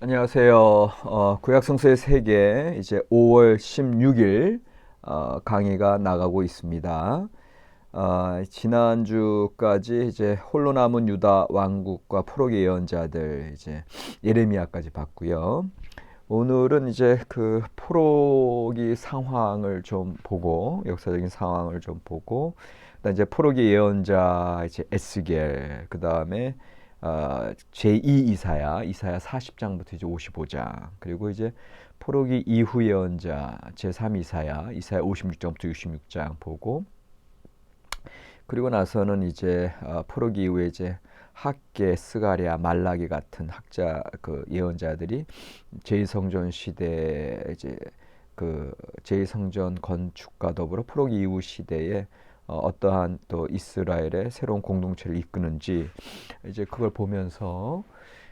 안녕하세요. 어, 구약성서의 세계 이제 5월 16일 어, 강의가 나가고 있습니다. 어, 지난주까지 이제 홀로 남은 유다 왕국과 포로기 예언자들 이제 예레미야까지 봤고요. 오늘은 이제 그 포로기 상황을 좀 보고 역사적인 상황을 좀 보고 그다음 이제 포로기 예언자 이제 에스겔 그다음에 어, 제2 이사야, 이사야 40장부터 이제 55장, 그리고 이제 포로기 이후 예언자 제3 이사야, 이사야 56장부터 66장 보고, 그리고 나서는 이제 어, 포로기 이후에 이제 학계, 스가랴, 말라기 같은 학자 그 예언자들이 제2성전 시대 이제 그 제2성전 건축과 더불어 포로기 이후 시대에 어, 떠한또 이스라엘의 새로운 공동체를 이끄는지 이제 그걸 보면서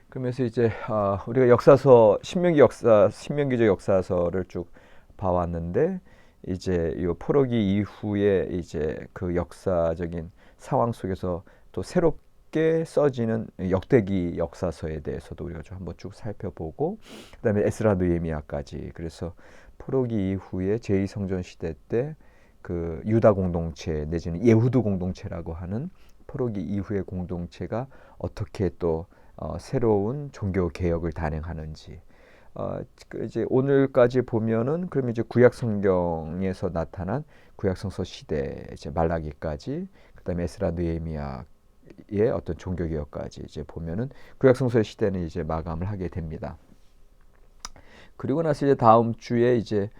그러면서 이제 아, 우리가 역사서 신명기 역사 신명기적 역사서를 쭉 봐왔는데 이제 이 포로기 이후에 이제 그 역사적인 상황 속에서 또 새롭게 써지는 역대기 역사서에 대해서도 우리가 좀 한번 쭉 살펴보고 그다음에 에스라 느헤미야까지 그래서 포로기 이후에 제2성전 시대 때 그 유다 공동체 내지는 예후드 공동체라고 하는 포로기 이후의 공동체가 어떻게 또 어, 새로운 종교 개혁을 단행하는지 어, 그 이제 오늘까지 보면은 그럼 이제 구약 성경에서 나타난 구약 성서 시대 이제 말라기까지 그다음에 에스라 느헤미야의 어떤 종교 개혁까지 이제 보면은 구약 성서의 시대는 이제 마감을 하게 됩니다. 그리고 나서 이제 다음 주에 이제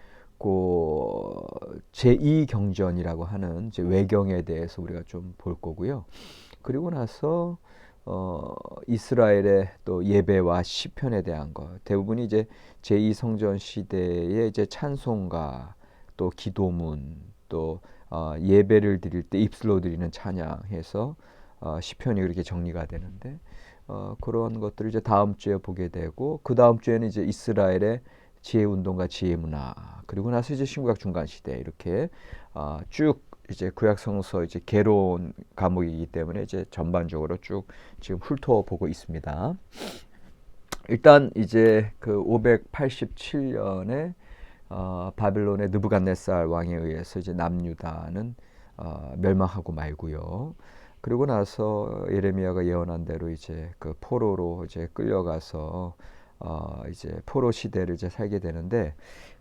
그 제2 경전이라고 하는 이제 외경에 대해서 우리가 좀 볼 거고요. 그리고 나서 어, 이스라엘의 또 예배와 시편에 대한 것 대부분이 이제 제2 성전 시대의 이제 찬송가 또 기도문 또 어, 예배를 드릴 때 입술로 드리는 찬양해서 어, 시편이 그렇게 정리가 되는데 어, 그런 것들을 이제 다음 주에 보게 되고 그 다음 주에는 이제 이스라엘의 지혜 운동과 지혜 문화 그리고 나서 이제 신구약 중간 시대 이렇게 어, 쭉 이제 구약 성서 이제 개론 과목이기 때문에 이제 전반적으로 쭉 지금 훑어 보고 있습니다. 일단 이제 그 587년에 어, 바빌론의 느부갓네살 왕에 의해서 이제 남유다는 어, 멸망하고 말고요. 그리고 나서 예레미야가 예언한 대로 이제 그 포로로 이제 끌려가서 어, 이제 포로 시대를 이제 살게 되는데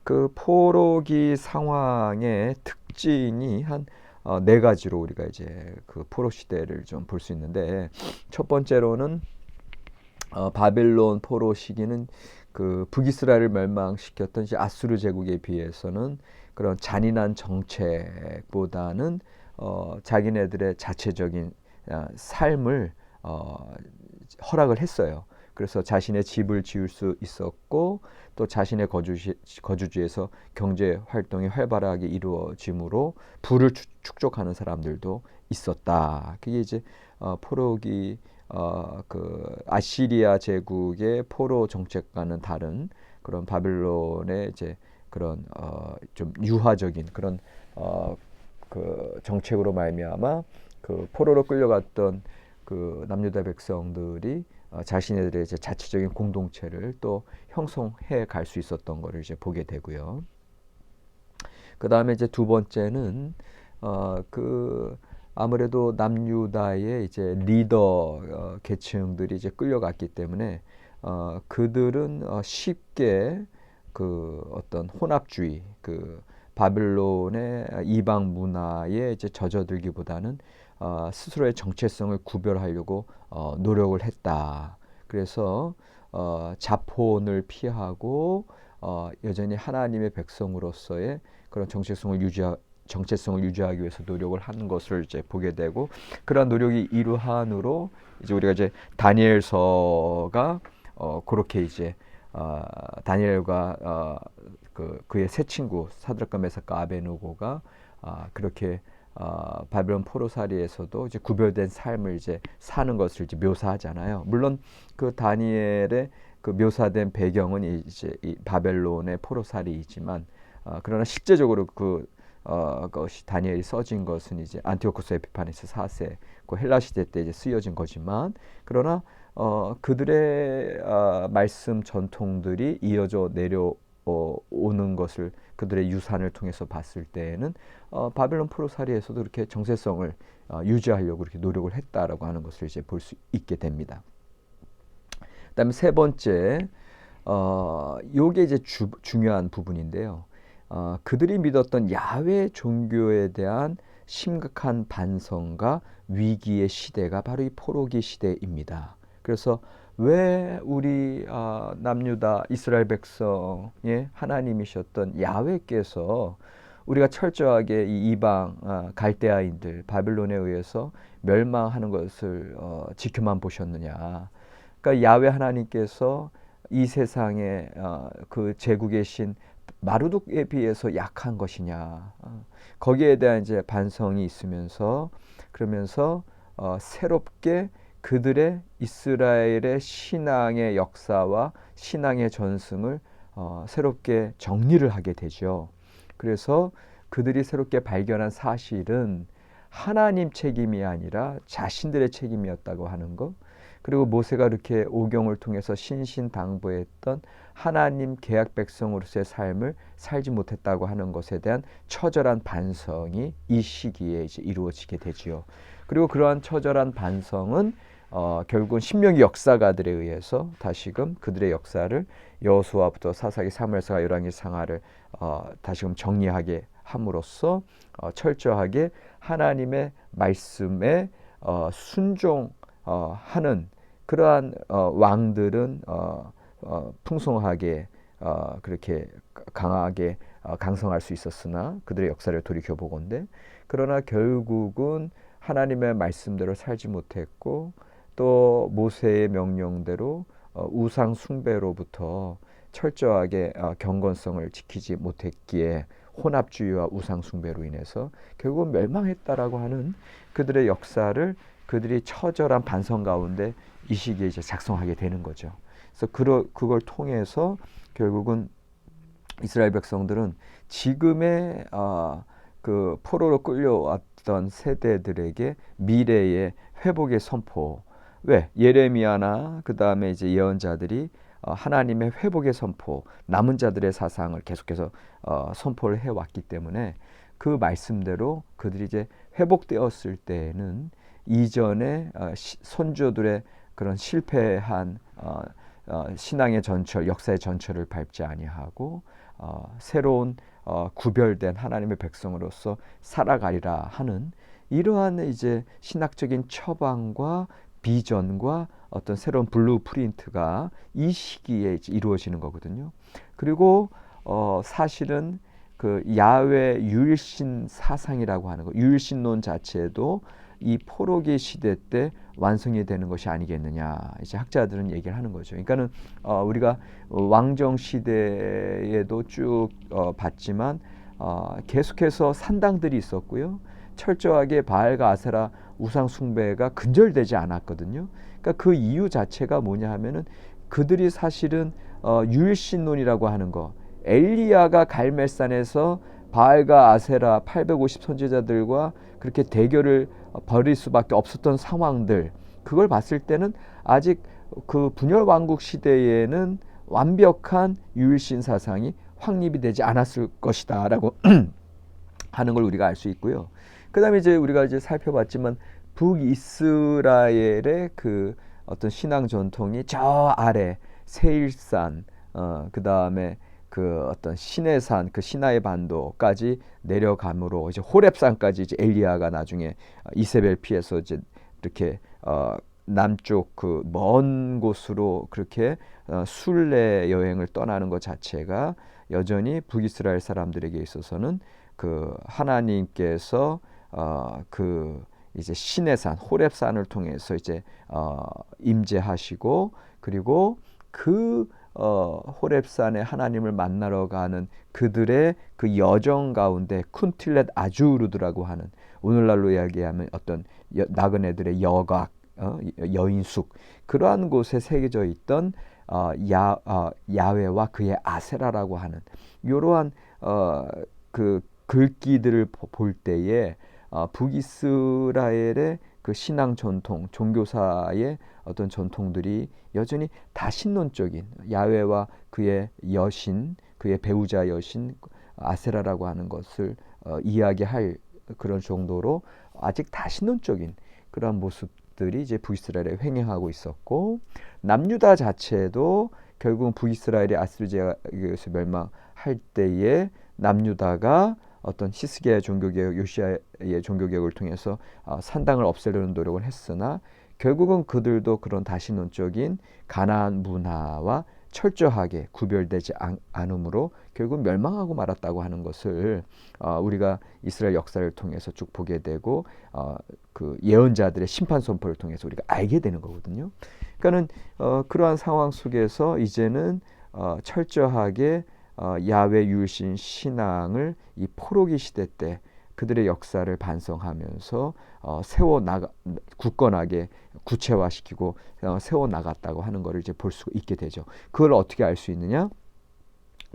그 포로기 상황의 특징이 한네 어, 가지로 우리가 이제 그 포로 시대를 좀 볼 수 있는데 첫 번째로는 어, 바벨론 포로 시기는 그 북이스라엘을 멸망시켰던 이제 아수르 제국에 비해서는 그런 잔인한 정책보다는 어, 자기네들의 자체적인 어, 삶을 어, 허락을 했어요. 그래서 자신의 집을 지을 수 있었고 또 자신의 거주지, 거주지에서 경제 활동이 활발하게 이루어지므로 부를 축적하는 사람들도 있었다. 그게 이제 어, 포로기 어, 그 아시리아 제국의 포로 정책과는 다른 그런 바빌론의 이제 그런 어, 좀 유화적인 그런 어, 그 정책으로 말미암아 그 포로로 끌려갔던 그 남유다 백성들이 어, 자신들의 이제 자체적인 공동체를 또 형성해 갈 수 있었던 것을 이제 보게 되고요. 그 다음에 이제 두 번째는 어, 그 아무래도 남유다의 이제 리더 어, 계층들이 이제 끌려갔기 때문에 어, 그들은 어, 쉽게 그 어떤 혼합주의 그 바빌론의 이방 문화에 이제 젖어들기보다는 어, 스스로의 정체성을 구별하려고 어, 노력을 했다. 그래서 어, 자본을 피하고 어, 여전히 하나님의 백성으로서의 그런 정체성을 유지하 정체성을 유지하기 위해서 노력을 하는 것을 이제 보게 되고 그러한 노력이 이루한으로 이제 우리가 이제 다니엘서가 어, 그렇게 이제 어, 다니엘과 어, 그 그의 세 친구 사드락과 메사카 아베누고가 아, 그렇게 어, 바벨론 포로사리에서도 이제 구별된 삶을 이제 사는 것을 이제 묘사하잖아요. 물론 그 다니엘의 그 묘사된 배경은 이제 이 바벨론의 포로살이이지만 어, 그러나 실제적으로 그 어, 것이 다니엘이 써진 것은 이제 안티오코스 에피파네스 4세 그 헬라 시대 때 이제 쓰여진 거지만 그러나 어, 그들의 어, 말씀 전통들이 이어져 내려 어, 오는 것을 그들의 유산을 통해서 봤을 때에는 어, 바벨론 포로사리에서도 그렇게 정체성을 어, 유지하려고 그렇게 노력을 했다라고 하는 것을 이제 볼 수 있게 됩니다. 그다음에 세 번째, 어, 요게 이제 주, 중요한 부분인데요. 어, 그들이 믿었던 야훼 종교에 대한 심각한 반성과 위기의 시대가 바로 이 포로기 시대입니다. 그래서 왜 우리 어, 남유다 이스라엘 백성의 하나님이셨던 야훼께서 우리가 철저하게 이 이방 어, 갈대아인들 바빌론에 의해서 멸망하는 것을 어, 지켜만 보셨느냐? 그러니까 야훼 하나님께서 이 세상에 어, 그 제국의 신 마르둑에 비해서 약한 것이냐? 어, 거기에 대한 이제 반성이 있으면서 그러면서 어, 새롭게 그들의 이스라엘의 신앙의 역사와 신앙의 전승을 어, 새롭게 정리를 하게 되죠. 그래서 그들이 새롭게 발견한 사실은 하나님 책임이 아니라 자신들의 책임이었다고 하는 것. 그리고 모세가 이렇게 오경을 통해서 신신당부했던 하나님 계약 백성으로서의 삶을 살지 못했다고 하는 것에 대한 처절한 반성이 이 시기에 이제 이루어지게 되지요. 그리고 그러한 처절한 반성은 어, 결국은 신명기 역사가들에 의해서 다시금 그들의 역사를 여호수아부터 사사기 사무엘서가 열왕기 상하를 어, 다시금 정리하게 함으로써 어, 철저하게 하나님의 말씀에 어, 순종하는 어, 그러한 어, 왕들은 어, 어, 풍성하게 어, 그렇게 강하게 어, 강성할 수 있었으나 그들의 역사를 돌이켜 보건대 그러나 결국은 하나님의 말씀대로 살지 못했고 또 모세의 명령대로 어, 우상 숭배로부터 철저하게 어, 경건성을 지키지 못했기에 혼합주의와 우상 숭배로 인해서 결국 멸망했다라고 하는 그들의 역사를 그들이 처절한 반성 가운데 이 시기에 이제 작성하게 되는 거죠. 그래서 그러, 그걸 통해서 결국은 이스라엘 백성들은 지금의 어, 그 포로로 끌려왔던 세대들에게 미래의 회복의 선포 왜? 예레미야나 그 다음에 이제 예언자들이 어, 하나님의 회복의 선포 남은 자들의 사상을 계속해서 어, 선포를 해왔기 때문에 그 말씀대로 그들이 이제 회복되었을 때에는 이전에 어, 시, 선조들의 그런 실패한 신앙의 전철, 역사의 전철을 밟지 아니하고 어, 새로운 어, 구별된 하나님의 백성으로서 살아가리라 하는 이러한 이제 신학적인 처방과 비전과 어떤 새로운 블루 프린트가 이 시기에 이루어지는 거거든요. 그리고 어, 사실은 그 야외 유일신 사상이라고 하는 거, 유일신론 자체도 이 포로기 시대 때 완성이 되는 것이 아니겠느냐 이제 학자들은 얘기를 하는 거죠. 그러니까는 어, 우리가 왕정 시대에도 쭉 어, 봤지만 어, 계속해서 산당들이 있었고요. 철저하게 바알과 아세라 우상 숭배가 근절되지 않았거든요. 그러니까 그 이유 자체가 뭐냐 하면은 그들이 사실은 어, 유일신론이라고 하는 거. 엘리야가 갈멜산에서 바알과 아세라 850 선지자들과 그렇게 대결을 벌일 수밖에 없었던 상황들 그걸 봤을 때는 아직 그 분열 왕국 시대에는 완벽한 유일신 사상이 확립이 되지 않았을 것이다라고 하는 걸 우리가 알 수 있고요. 그다음에 이제 우리가 이제 살펴봤지만 북이스라엘의 그 어떤 신앙 전통이 저 아래 세일산 어 그다음에 그 어떤 시내산 그 시나의 반도까지 내려감으로 이제 호렙산까지 이제 엘리야가 나중에 이세벨 피해서 이제 이렇게 어 남쪽 그 먼 곳으로 그렇게 어 순례 여행을 떠나는 것 자체가 여전히 북이스라엘 사람들에게 있어서는 그 하나님께서 어 그 이제 시내산 호렙산을 통해서 이제 어 임재하시고 그리고 그 어, 호렙산에 하나님을 만나러 가는 그들의 그 여정 가운데 쿤틸렛 아주르드라고 하는 오늘날로 이야기하면 어떤 여, 나그네들의 여각, 어, 여인숙 그러한 곳에 새겨져 있던 어, 야, 어, 야외와 그의 아세라라고 하는 이러한 어, 그 글귀들을 볼 때에 어, 북이스라엘의 그 신앙 전통, 종교사의 어떤 전통들이 여전히 다신론적인 야훼와 그의 여신, 그의 배우자 여신 아세라라고 하는 것을 어, 이야기할 그런 정도로 아직 다신론적인 그러한 모습들이 이제 북이스라엘에 횡행하고 있었고 남유다 자체도 결국 북이스라엘이 아스르제에서 멸망할 때에 남유다가 어떤 히스기야의 종교개혁, 요시아의 종교개혁을 통해서 어, 산당을 없애려는 노력을 했으나 결국은 그들도 그런 다신론적인 가나안 문화와 철저하게 구별되지 않, 않으므로 결국 멸망하고 말았다고 하는 것을 어, 우리가 이스라엘 역사를 통해서 쭉 보게 되고 어, 그 예언자들의 심판 선포를 통해서 우리가 알게 되는 거거든요. 그러니까는 어, 그러한 상황 속에서 이제는 어, 철저하게 어, 야외 율신 신앙을 이 포로기 시대 때 그들의 역사를 반성하면서 어, 세워 나가 굳건하게 구체화시키고 어, 세워 나갔다고 하는 것을 이제 볼 수 있게 되죠. 그걸 어떻게 알 수 있느냐?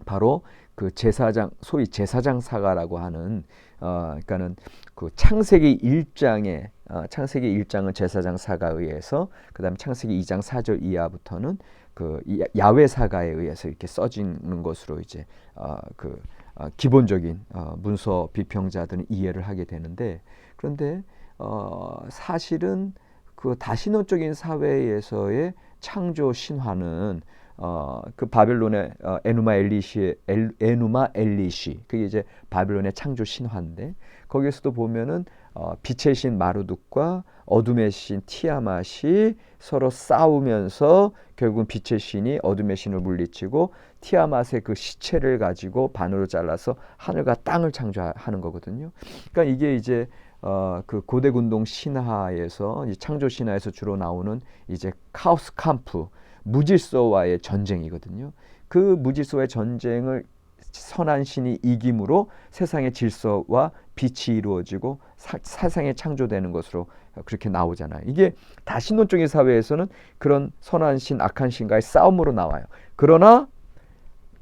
바로 그 제사장 소위 제사장 사가라고 하는 어 그러니까는 그 창세기 1장에 어, 창세기 1장은 제사장 사가에 의해서 그다음에 창세기 2장 4절 이하부터는 그 야외 사가에 의해서 이렇게 써지는 것으로 이제 어 그 어, 기본적인 어, 문서 비평자들은 이해를 하게 되는데 그런데 어, 사실은 그 다신론적인 사회에서의 창조 신화는 어, 그 바벨론의 어, 에누마 엘리시 엘, 에누마 엘리시 그게 이제 바벨론의 창조 신화인데 거기에서도 보면은 어, 빛의 신 마르둑과 어둠의 신 티아맛이 서로 싸우면서 결국은 빛의 신이 어둠의 신을 물리치고 티아맛의 그 시체를 가지고 반으로 잘라서 하늘과 땅을 창조하는 거거든요. 그러니까 이게 이제 어, 그 고대 군동 신화에서 창조 신화에서 주로 나오는 이제 카오스 캄프 무질서와의 전쟁이거든요. 그 무질서와의 전쟁을 선한 신이 이김으로 세상의 질서와 빛이 이루어지고 사, 상이 창조되는 것으로 그렇게 나오잖아요. 이게 다신론적인 사회에서는 그런 선한 신, 악한 신과의 싸움으로 나와요. 그러나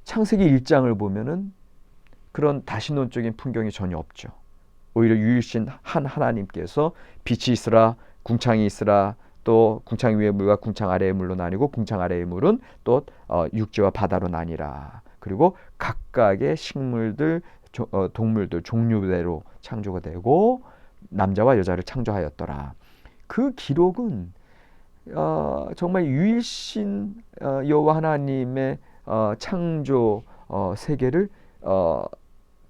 창세기 1장을 보면은 그런 다신론적인 풍경이 전혀 없죠. 오히려 유일신 한 하나님께서 빛이 있으라, 궁창이 있으라, 또 궁창 위의 물과 궁창 아래의 물로 나뉘고 궁창 아래의 물은 또 어, 육지와 바다로 나뉘라. 그리고 각각의 식물들, 조, 어, 동물들 종류대로 창조가 되고 남자와 여자를 창조하였더라. 그 기록은 어, 정말 유일신 어, 여호와 하나님의 어, 창조 어, 세계를 어,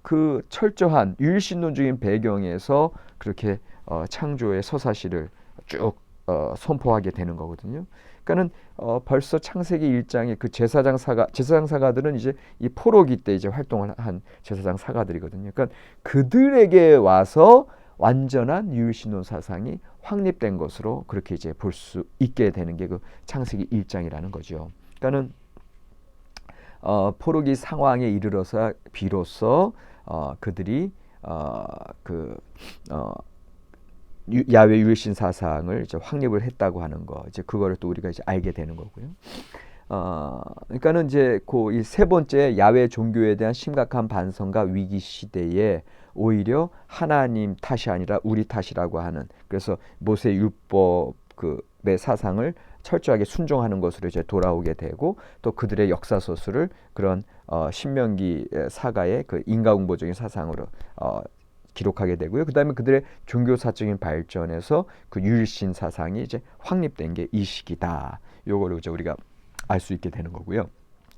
그 철저한 유일신론적인 배경에서 그렇게 어, 창조의 서사시를 쭉 어, 선포하게 되는 거거든요. 그러니까는 어, 벌써 창세기 1장의 그 제사장 사가 제사장 사가들은 이제 이 포로기 때 이제 활동을 한 제사장 사가들이거든요. 그러니까 그들에게 와서 완전한 유일신론 사상이 확립된 것으로 그렇게 이제 볼 수 있게 되는 게 그 창세기 1장이라는 거죠. 그러니까는 어, 포로기 상황에 이르러서 비로소 어, 그들이 어, 그 어, 야외 유일신 사상을 이제 확립을 했다고 하는 거 이제 그거를 또 우리가 이제 알게 되는 거고요. 어, 그러니까는 이제 그 세 번째 야외 종교에 대한 심각한 반성과 위기 시대에 오히려 하나님 탓이 아니라 우리 탓이라고 하는 그래서 모세 율법 그의 사상을 철저하게 순종하는 것으로 이제 돌아오게 되고 또 그들의 역사 소설을 그런 어, 신명기 사가의 그 인과응보적인 사상으로 어, 기록하게 되고요. 그 다음에 그들의 종교사적인 발전에서 그 유일신 사상이 이제 확립된 게 이 시기다. 요거를 이제 우리가 알 수 있게 되는 거고요.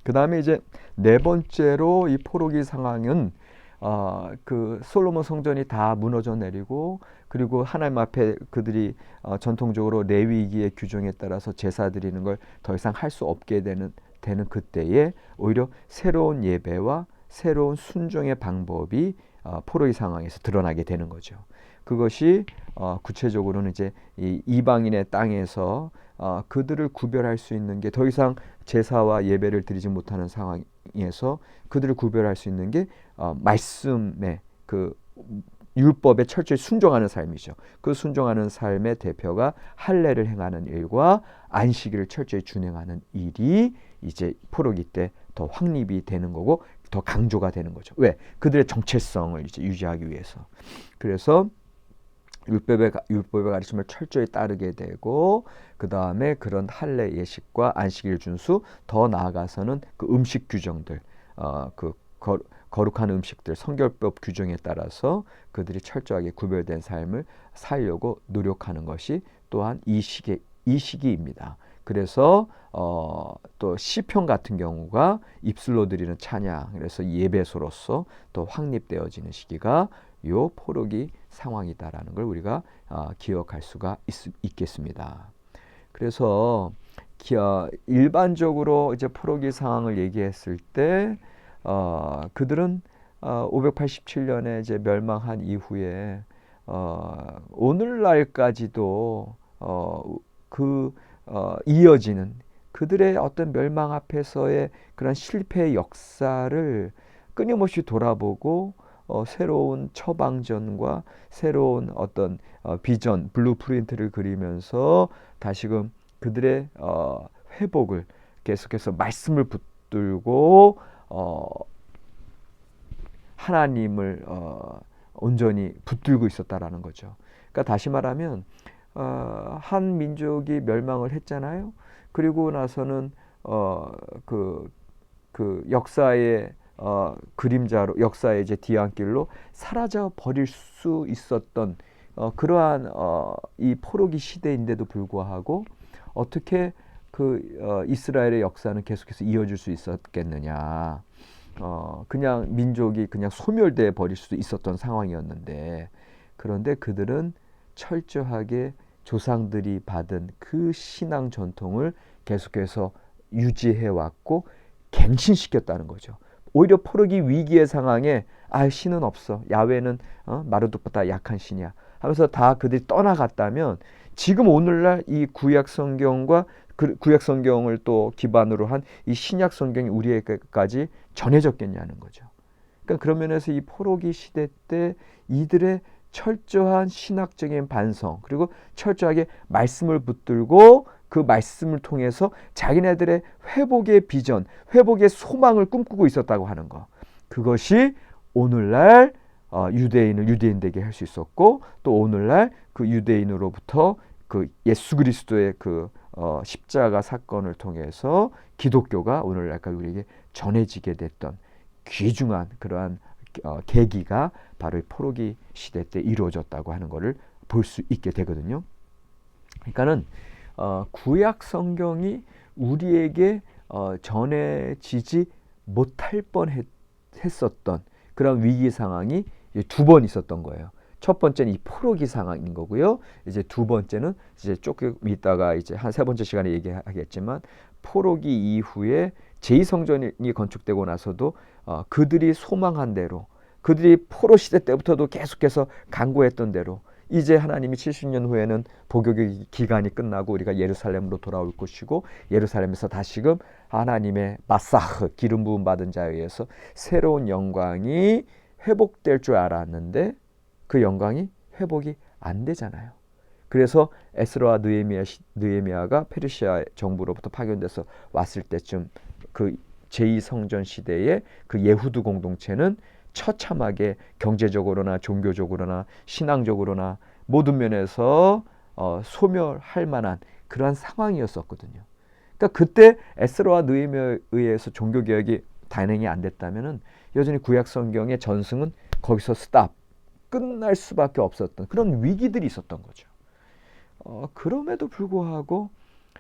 그 다음에 이제 네 번째로 이 포로기 상황은 어, 그 솔로몬 성전이 다 무너져 내리고 그리고 하나님 앞에 그들이 어, 전통적으로 레위기의 규정에 따라서 제사 드리는 걸 더 이상 할 수 없게 되는 되는 그때에 오히려 새로운 예배와 새로운 순종의 방법이 어, 포로의 상황에서 드러나게 되는 거죠. 그것이 어, 구체적으로는 이제 이 이방인의 땅에서 어, 그들을 구별할 수 있는 게 더 이상 제사와 예배를 드리지 못하는 상황에서 그들을 구별할 수 있는 게 어, 말씀의 그 율법에 철저히 순종하는 삶이죠. 그 순종하는 삶의 대표가 할례를 행하는 일과 안식일을 철저히 준행하는 일이 이제 포로기 때 더 확립이 되는 거고 더 강조가 되는 거죠. 왜? 그들의 정체성을 이제 유지하기 위해서. 그래서 율법의 가- 율법의 가르침을 철저히 따르게 되고 그 다음에 그런 할례 예식과 안식일 준수 더 나아가서는 그 음식 규정들 어그 거룩한 음식들 성결법 규정에 따라서 그들이 철저하게 구별된 삶을 살려고 노력하는 것이 또한 이 시기 이 시기입니다. 그래서 어, 또 시편 같은 경우가 입술로 드리는 찬양 그래서 예배소로서 또 확립되어지는 시기가 요 포로기 상황이다라는 걸 우리가 어, 기억할 수가 있, 겠습니다. 그래서 기, 어, 일반적으로 이제 포로기 상황을 얘기했을 때 어, 그들은 어, 587년에 이제 멸망한 이후에 어, 오늘날까지도 어, 그 어, 이어지는 그들의 어떤 멸망 앞에서의 그런 실패의 역사를 끊임없이 돌아보고 어, 새로운 처방전과 새로운 어떤 어, 비전, 블루프린트를 그리면서 다시금 그들의 어, 회복을 계속해서 말씀을 붙들고 어, 하나님을 어, 온전히 붙들고 있었다라는 거죠. 그러니까 다시 말하면 어, 한 민족이 멸망을 했잖아요. 그리고 나서는 어, 그, 그 역사의 어, 그림자로 역사의 이제 뒤안길로 사라져 버릴 수 있었던 어, 그러한 어, 이 포로기 시대인데도 불구하고 어떻게 그 어, 이스라엘의 역사는 계속해서 이어질 수 있었겠느냐? 어, 그냥 민족이 그냥 소멸돼 버릴 수도 있었던 상황이었는데 그런데 그들은 철저하게 조상들이 받은 그 신앙 전통을 계속해서 유지해 왔고 갱신시켰다는 거죠. 오히려 포르기 위기의 상황에 아 신은 없어 야외는 어, 마르둑보다 약한 신이야 하면서 다 그들이 떠나갔다면 지금 오늘날 이 구약 성경과 그 구약 성경을 또 기반으로 한 이 신약 성경이 우리에게까지 전해졌겠냐는 거죠. 그러니까 그런 면에서 이 포로기 시대 때 이들의 철저한 신학적인 반성 그리고 철저하게 말씀을 붙들고 그 말씀을 통해서 자기네들의 회복의 비전, 회복의 소망을 꿈꾸고 있었다고 하는 거. 그것이 오늘날 어, 유대인을 유대인 되게 할 수 있었고 또 오늘날 그 유대인으로부터 그 예수 그리스도의 그 어, 십자가 사건을 통해서 기독교가 오늘날까지 우리에게 전해지게 됐던 귀중한 그러한 어, 계기가 바로 이 포로기 시대 때 이루어졌다고 하는 것을 볼 수 있게 되거든요. 그러니까는 어, 구약 성경이 우리에게 어, 전해지지 못할 뻔했었던 그런 위기 상황이 두 번 있었던 거예요. 첫 번째는 이 포로기 상황인 거고요. 이제 두 번째는 이제 조금 있다가 이제 한 세 번째 시간에 얘기하겠지만 포로기 이후에 제2성전이 건축되고 나서도 어, 그들이 소망한 대로 그들이 포로 시대 때부터도 계속해서 강구했던 대로 이제 하나님이 70년 후에는 복역의 기간이 끝나고 우리가 예루살렘으로 돌아올 것이고 예루살렘에서 다시금 하나님의 마사흐 기름 부음 받은 자에 의해서 새로운 영광이 회복될 줄 알았는데 그 영광이 회복이 안 되잖아요. 그래서 에스라와 느헤미야 느헤미야가 페르시아 정부로부터 파견돼서 왔을 때쯤 그 제2성전 시대의 그 예후드 공동체는 처참하게 경제적으로나 종교적으로나 신앙적으로나 모든 면에서 어, 소멸할 만한 그러한 상황이었었거든요. 그러니까 그때 에스라와 느헤미야에 의해서 종교 개혁이 단행이 안 됐다면은 여전히 구약 성경의 전승은 거기서 스탑 끝날 수밖에 없었던 그런 위기들이 있었던 거죠. 어, 그럼에도 불구하고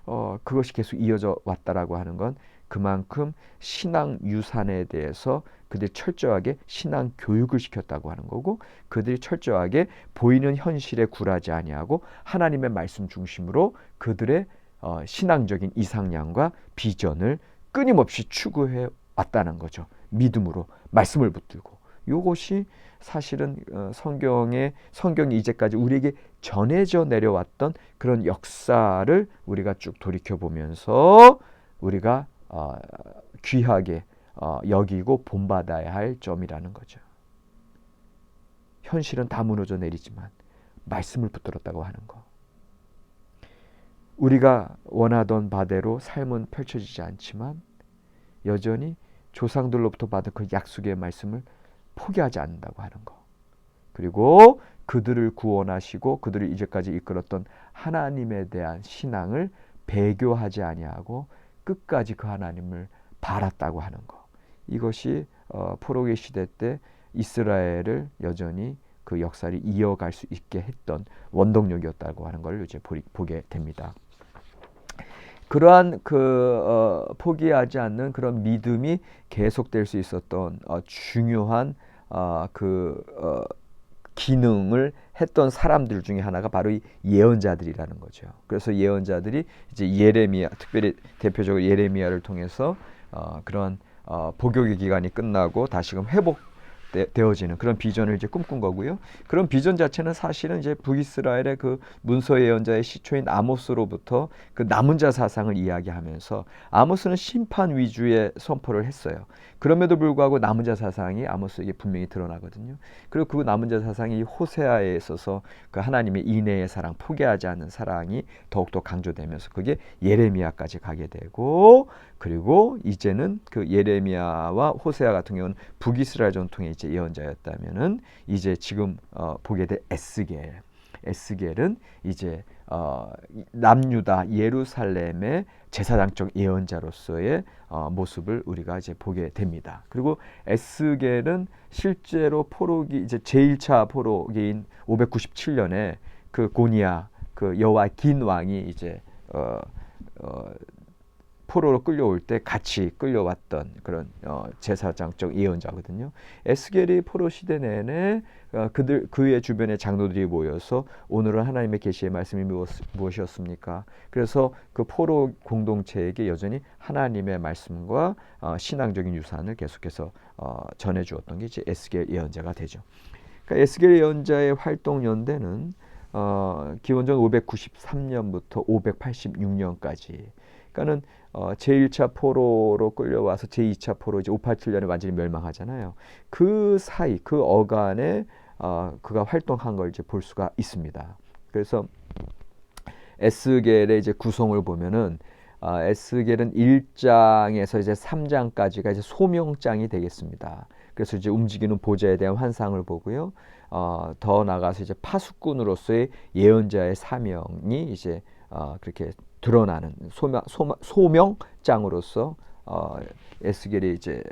어, 그것이 계속 이어져 왔다라고 하는 건 그만큼 신앙 유산에 대해서 그들이 철저하게 신앙 교육을 시켰다고 하는 거고 그들이 철저하게 보이는 현실에 굴하지 아니하고 하나님의 말씀 중심으로 그들의 어, 신앙적인 이상량과 비전을 끊임없이 추구해 왔다는 거죠. 믿음으로 말씀을 붙들고 이것이 사실은 어, 성경의 성경이 이제까지 우리에게 전해져 내려왔던 그런 역사를 우리가 쭉 돌이켜 보면서 우리가 어, 귀하게 어, 여기고 본받아야 할 점이라는 거죠. 현실은 다 무너져 내리지만 말씀을 붙들었다고 하는 거. 우리가 원하던 바대로 삶은 펼쳐지지 않지만 여전히 조상들로부터 받은 그 약속의 말씀을 포기하지 않는다고 하는 거. 그리고 그들을 구원하시고 그들을 이제까지 이끌었던 하나님에 대한 신앙을 배교하지 아니하고 끝까지 그 하나님을 바랐다고 하는 것. 이것이 어, 포로기 시대 때 이스라엘을 여전히 그 역사를 이어갈 수 있게 했던 원동력이었다고 하는 걸 이제 보게 됩니다. 그러한 그 어, 포기하지 않는 그런 믿음이 계속될 수 있었던 어, 중요한 어, 그 어, 기능을 했던 사람들 중에 하나가 바로 이 예언자들이라는 거죠. 그래서 예언자들이 이제 예레미야, 특별히 대표적으로 예레미야를 통해서 어, 그런 어, 복역의 기간이 끝나고 다시금 회복 되 어지는 그런 비전을 이제 꿈꾼 거고요. 그런 비전 자체는 사실은 이제 북이스라엘의 그 문서 예언자의 시초인 아모스로부터 그 남은 자 사상을 이야기하면서 아모스는 심판 위주의 선포를 했어요. 그럼에도 불구하고 남은 자 사상이 아모스에게 분명히 드러나거든요. 그리고 그 남은 자 사상이 호세아에 있어서 그 하나님의 인내의 사랑, 포기하지 않는 사랑이 더욱더 강조되면서 그게 예레미야까지 가게 되고 그리고 이제는 그 예레미야와 호세아 같은 경우는 북이스라엘 전통의 이제 예언자였다면은 이제 지금 어, 보게 될 에스겔 에스겔은 이제 어, 남유다 예루살렘의 제사장적 예언자로서의 어, 모습을 우리가 이제 보게 됩니다. 그리고 에스겔은 실제로 포로기 이제 제1차 포로기인 597년에 그 고니아 그 여호와 긴 왕이 이제 어, 어, 포로로 끌려올 때 같이 끌려왔던 그런 어, 제사장적 예언자거든요. 에스겔이 포로 시대 내내 어, 그들 그의 주변에 장로들이 모여서 오늘은 하나님의 계시의 말씀이 무엇, 무엇 이었습니까? 그래서 그 포로 공동체에게 여전히 하나님의 말씀과 어, 신앙적인 유산을 계속해서 어, 전해 주었던 게 이제 에스겔 예언자가 되죠. 그러니까 에스겔 예언자의 활동 연대는 어, 기원전 593년부터 586년까지 그러니까는 어, 제1차 포로로 끌려와서 제2차 포로 이제 587년에 완전히 멸망하잖아요. 그 사이 그 어간에 어, 그가 활동한 걸 이제 볼 수가 있습니다. 그래서 에스겔의 이제 구성을 보면은 어, 에스겔은 1장에서 이제 3장까지가 이제 소명장이 되겠습니다. 그래서 이제 움직이는 보좌에 대한 환상을 보고요. 어, 더 나가서 이제 파수꾼으로서의 예언자의 사명이 이제 어, 그렇게 드러나는 소명, 소명 장으로서 어, 에스겔이 이제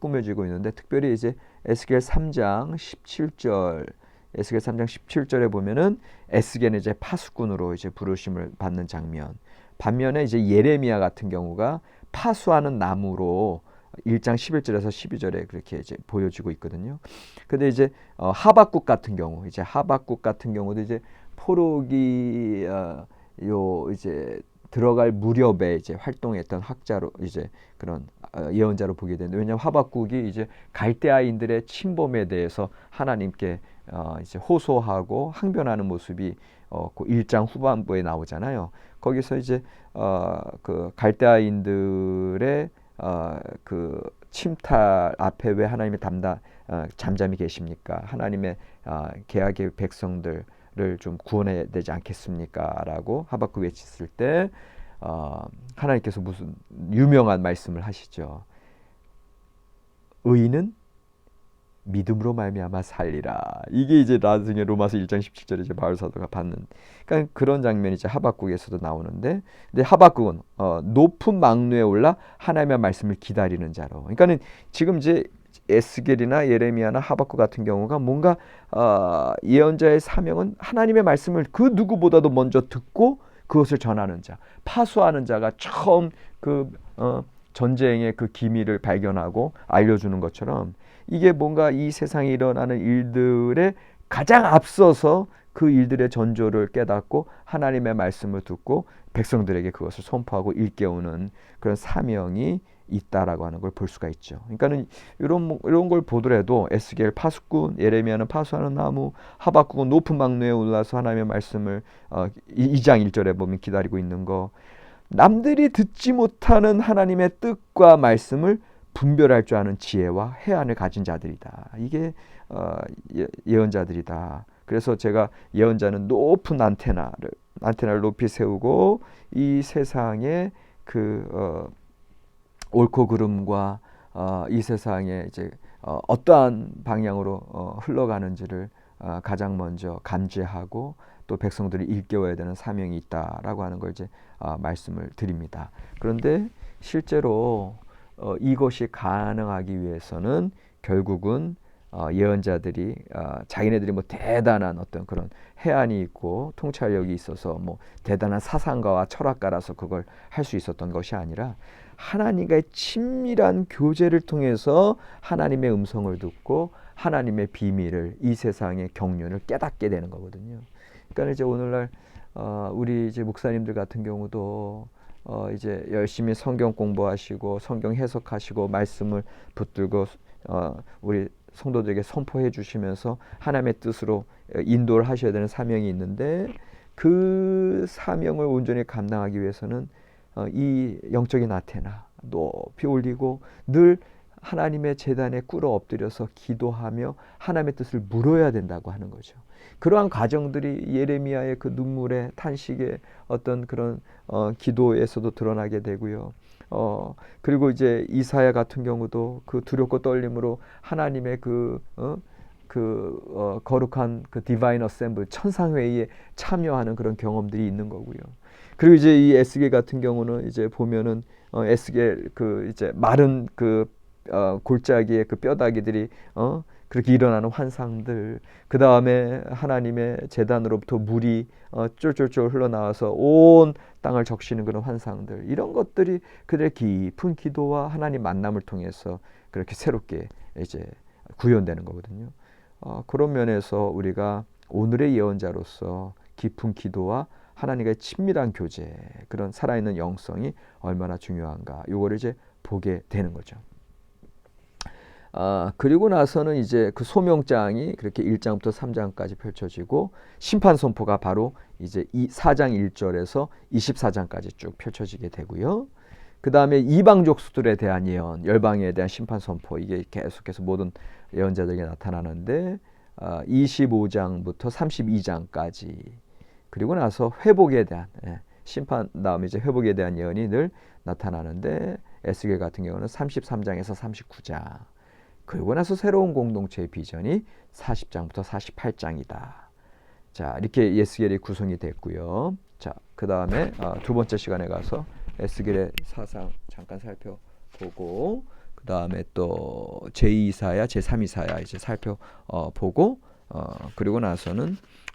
꾸며지고 있는데 특별히 이제 에스겔 3장 17절 에스겔 3장 17절에 보면은 에스겔은 이제 파수꾼으로 이제 부르심을 받는 장면. 반면에 이제 예레미야 같은 경우가 파수하는 나무로 1장 11절에서 12절에 그렇게 이제 보여지고 있거든요. 근데 이제 어, 하박국 같은 경우 이제 하박국 같은 경우도 이제 포로기 어, 요 이제 들어갈 무렵에 이제 활동했던 학자로 이제 그런 어, 예언자로 보게 되는데 왜냐하면 하박국이 이제 갈대아인들의 침범에 대해서 하나님께 어 이제 호소하고 항변하는 모습이 어그 1장 후반부에 나오잖아요. 거기서 이제 어그 갈대아인들의 어그 침탈 앞에 왜 하나님의 담당 어, 잠잠히 계십니까? 하나님의 어, 계약의 백성들 좀 구원해야 되지 않겠습니까? 라고 하박국 외쳤을 때 어, 하나님께서 무슨 유명한 말씀을 하시죠. 의인은 믿음으로 말미암아 살리라. 이게 이제 나중에 로마서 1장 17절에 이제 바울 사도가 받는 그러니까 그런 장면이 이제 하박국에서도 나오는데 근데 하박국은 어, 높은 망루에 올라 하나님의 말씀을 기다리는 자로. 그러니까는 지금 이제 에스겔이나 예레미야나 하박국 같은 경우가 뭔가 어, 예언자의 사명은 하나님의 말씀을 그 누구보다도 먼저 듣고 그것을 전하는 자, 파수하는 자가 처음 그 어, 전쟁의 그 기밀을 발견하고 알려주는 것처럼 이게 뭔가 이 세상에 일어나는 일들에 가장 앞서서 그 일들의 전조를 깨닫고 하나님의 말씀을 듣고 백성들에게 그것을 선포하고 일깨우는 그런 사명이 있다라고 하는 걸 볼 수가 있죠. 그러니까는 이런 이런 걸 보더라도 에스겔 파수꾼, 예레미야는 파수하는 나무, 하박국은 높은 망루에 올라서 하나님의 말씀을 어, 2장 1절에 보면 기다리고 있는 거. 남들이 듣지 못하는 하나님의 뜻과 말씀을 분별할 줄 아는 지혜와 해안을 가진 자들이다. 이게 어, 예, 예언자들이다. 그래서 제가 예언자는 높은 안테나를 안테나를 높이 세우고 이 세상에 그 어, 옳고 그름과 어, 이 세상에 이제 어, 어떠한 방향으로 어, 흘러가는지를 아, 가장 먼저 감지하고 또 백성들이 일깨워야 되는 사명이 있다라고 하는 걸 이제 아, 말씀을 드립니다. 그런데 실제로 어, 이것이 가능하기 위해서는 결국은 어, 예언자들이 어, 자기네들이 뭐 대단한 어떤 그런 해안이 있고 통찰력이 있어서 뭐 대단한 사상가와 철학가라서 그걸 할 수 있었던 것이 아니라 하나님과의 친밀한 교제를 통해서 하나님의 음성을 듣고 하나님의 비밀을 이 세상의 경륜을 깨닫게 되는 거거든요. 그러니까 이제 오늘날 어, 우리 이제 목사님들 같은 경우도 어, 이제 열심히 성경 공부하시고 성경 해석하시고 말씀을 붙들고 어, 우리 성도들에게 선포해 주시면서 하나님의 뜻으로 인도를 하셔야 되는 사명이 있는데 그 사명을 온전히 감당하기 위해서는 어, 이 영적인 아테나 높이 올리고 늘 하나님의 재단에 꿇어 엎드려서 기도하며 하나님의 뜻을 물어야 된다고 하는 거죠. 그러한 과정들이 예레미야의 그 눈물의 탄식의 어떤 그런 어, 기도에서도 드러나게 되고요. 어 그리고 이제 이사야 같은 경우도 그 두렵고 떨림으로 하나님의 그 어, 그 어, 거룩한 그 디바인 어셈블 천상 회의에 참여하는 그런 경험들이 있는 거고요. 그리고 이제 이 에스겔 같은 경우는 이제 보면은 어, 에스겔 그 이제 마른 그 어, 골짜기의 그 뼈다귀들이 어 그렇게 일어나는 환상들 그 다음에 하나님의 재단으로부터 물이 어, 쫄쫄쫄 흘러나와서 온 땅을 적시는 그런 환상들 이런 것들이 그들의 깊은 기도와 하나님 만남을 통해서 그렇게 새롭게 이제 구현되는 거거든요. 어, 그런 면에서 우리가 오늘의 예언자로서 깊은 기도와 하나님과의 친밀한 교제 그런 살아있는 영성이 얼마나 중요한가 요거를 이제 보게 되는 거죠. 아, 그리고 나서는 이제 그 소명장이 그렇게 1장부터 3장까지 펼쳐지고 심판 선포가 바로 이제 이 4장 1절에서 24장까지 쭉 펼쳐지게 되고요. 그 다음에 이방 족수들에 대한 예언, 열방에 대한 심판 선포 이게 계속해서 모든 예언자들에게 나타나는데 아, 25장부터 32장까지 그리고 나서 회복에 대한 예, 심판 다음에 이제 회복에 대한 예언이 늘 나타나는데 에스겔 같은 경우는 33장에서 39장 그리고 나서 새로운 공동체의 비전이 40장부터 48장이다. 자, 이렇게 에스겔이 구성이 됐고요. 자, 그 다음에 어, 두 번째 시간에 가서 에스겔의 사상 잠깐 살펴보고 그 다음에 또 제2사야, 제3이사야 이제 살펴보고 어, 그리고 나서는 어,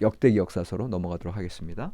역대 역사서로 넘어가도록 하겠습니다.